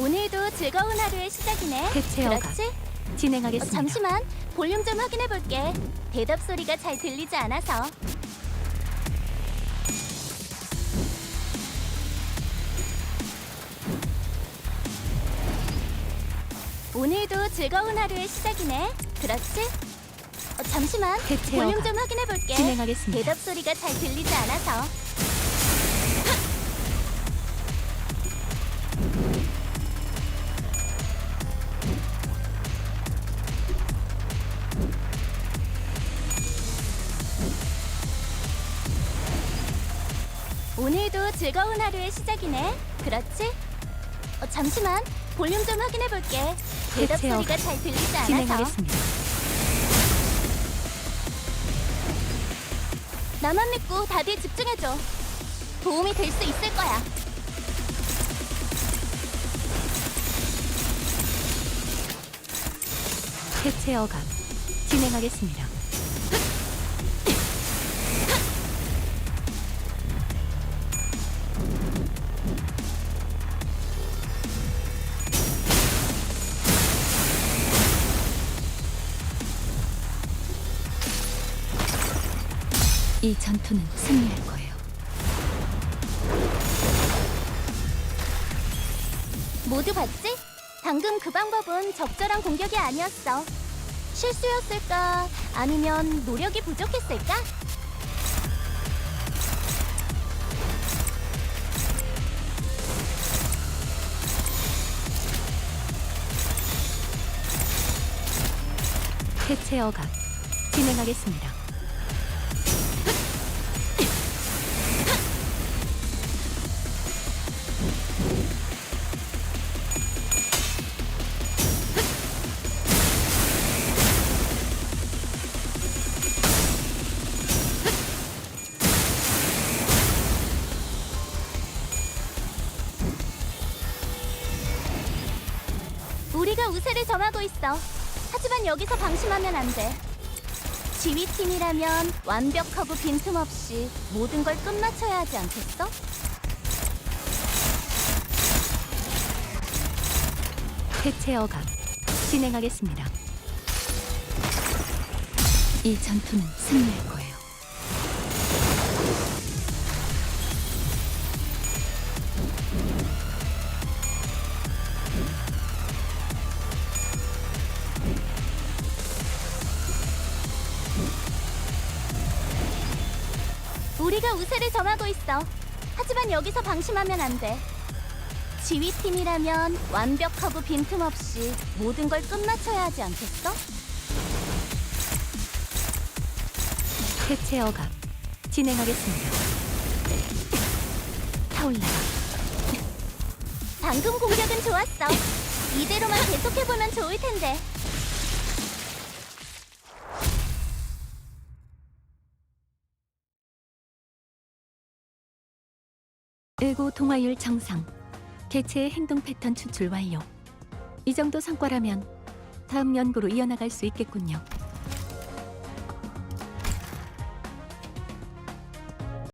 오늘도 즐거운 하루의 시작이네. 대체 어가 그렇지? 어, 진행하겠습니다. 잠시만 볼륨 좀 확인해 볼게. 대답 소리가 잘 들리지 않아서. 오늘도 즐거운 하루의 시작이네. 그렇지? 어, 잠시만 대체 볼륨 어가 좀 확인해 볼게. 진행하겠습니다. 대답 소리가 잘 들리지 않아서. 오늘도 즐거운 하루의 시작이네. 그렇지? 어, 잠시만 볼륨 좀 확인해 볼게. 대답 대체 소리가 잘 들리지 않아서. 진행하겠습니다. 나만 믿고 다들 집중해 줘. 도움이 될 수 있을 거야. 대체 어감 진행하겠습니다. 이 전투는 승리할 거예요. 모두 봤지? 방금 그 방법은 적절한 공격이 아니었어. 실수였을까? 아니면 노력이 부족했을까? 대체 어감 진행하겠습니다. 우세를 점하고 있어. 하지만 여기서 방심하면 안 돼. 지휘팀이라면 완벽하고 빈틈없이 모든 걸 끝마쳐야 하지 않겠어? 대체 어감 진행하겠습니다. 이 전투는 승리할 거예 우리가 우세를 점하고 있어. 하지만 여기서 방심하면 안 돼. 지휘팀이라면 완벽하고 빈틈없이 모든 걸 끝마쳐야 하지 않겠어? 대체 어감 진행하겠습니다. 타올라라 방금 공격은 좋았어. 이대로만 계속해보면 좋을 텐데. 일고 동화율 정상. 개체의 행동 패턴 추출 완료. 이 정도 성과라면 다음 연구로 이어나갈 수 있겠군요